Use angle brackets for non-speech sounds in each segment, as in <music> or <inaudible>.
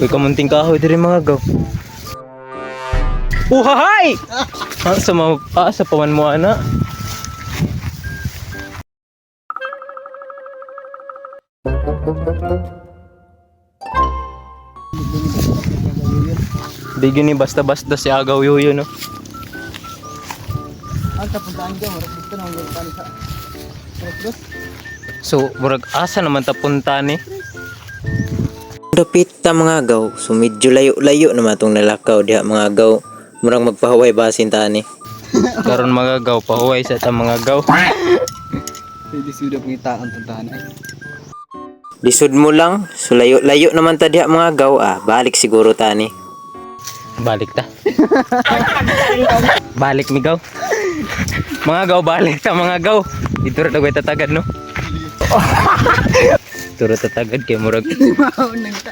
Uy, kamunting kahoy diri mga gaw. Uhahay! Ah, sa mga ah, sa paman mo ana. Bigyan ni basta-basta si agaw yuyo no. So, murag asa naman ta punta ni? Dapit ta mga agaw, so medyo layo-layo naman tong nalakaw diha mga agaw. Murang magpahuway basin ta ni. <laughs> Karon mga gaw pahuway sa ta mga gaw. <laughs> Pwede sudah pangitaan tuntahan ay. Lisod mo lang, so layo-layo naman ta diha mga agaw ah, balik siguro ta ni. Balik ta. balik mi gaw. Mga gaw balik ta mga gaw. Dito ra dagway tatagad no. <laughs> Turo tatagad kay murag <laughs> Mao nang ta.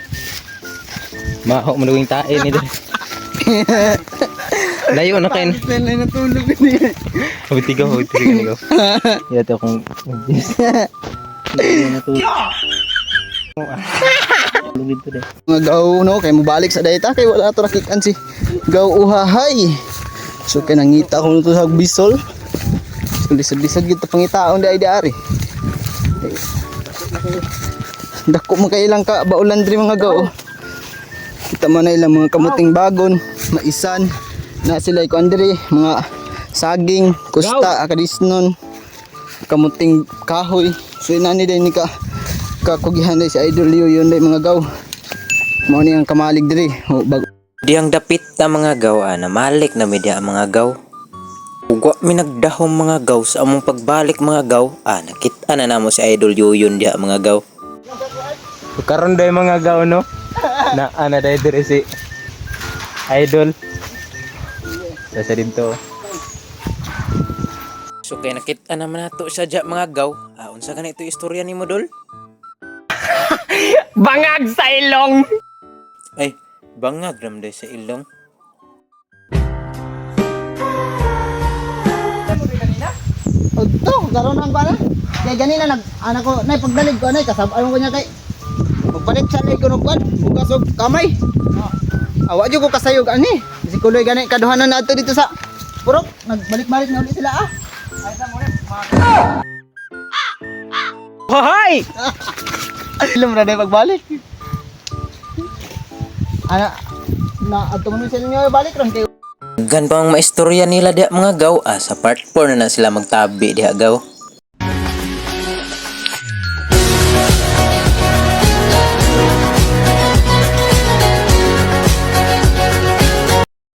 maho mo naging tae ni. <laughs> Layo na kayo. Plan na natulog ni. Huwag tigaw, huwag tigaw ni gaw. Yato akong Lugid to deh. Mga gaw no kay mobalik sa dayta kay wala to rakikan si gaw uhahay. So kay nangita ko nito sa bisol. So lisod-lisod gid ta pangitaon di ay diari. Dako man kay ilang ka baulan diri mga gaw. Kita man na ilang mga kamuting bagon, maisan, na sila ko diri mga saging, kusta, akadisnon, kamuting kahoy. So inani din ni ka kakugihan din si Idol Leo yun din mga gaw. Mao ni ang kamalig diri. Diyang dapit ta mga gaw ah, namalik na mi diha mga gaw. Ugwa mi nagdahom mga gaw sa among pagbalik mga gaw ah, nakita na namo si Idol Yuyon diha mga gaw. Karon day mga gaw no. Na ana day dire si Idol. Sa dito. So kay nakita naman nato siya diha mga gaw. Ah, unsa ka ito istorya ni Modol? <laughs> Bangag sa ilong. Ay, bangag ram day sa ilong. Udto, karon ang bala. Kay ganina nag anak ko nay pagdalig ko nay kasab ano ko niya kay Magpalit sa nay ko nugpan, bukas og kamay. Awa jud ko kasayog ani. Si kuloy gani kaduhanan nato dito sa purok. Nagbalik-balik na ulit sila ah. Hoy! Ilam ra day pagbalik. Ana na ato man sila niyo balik ron kay Gan pa ang maistorya nila diha mga gaw ah, sa part 4 na na sila magtabi diha gaw.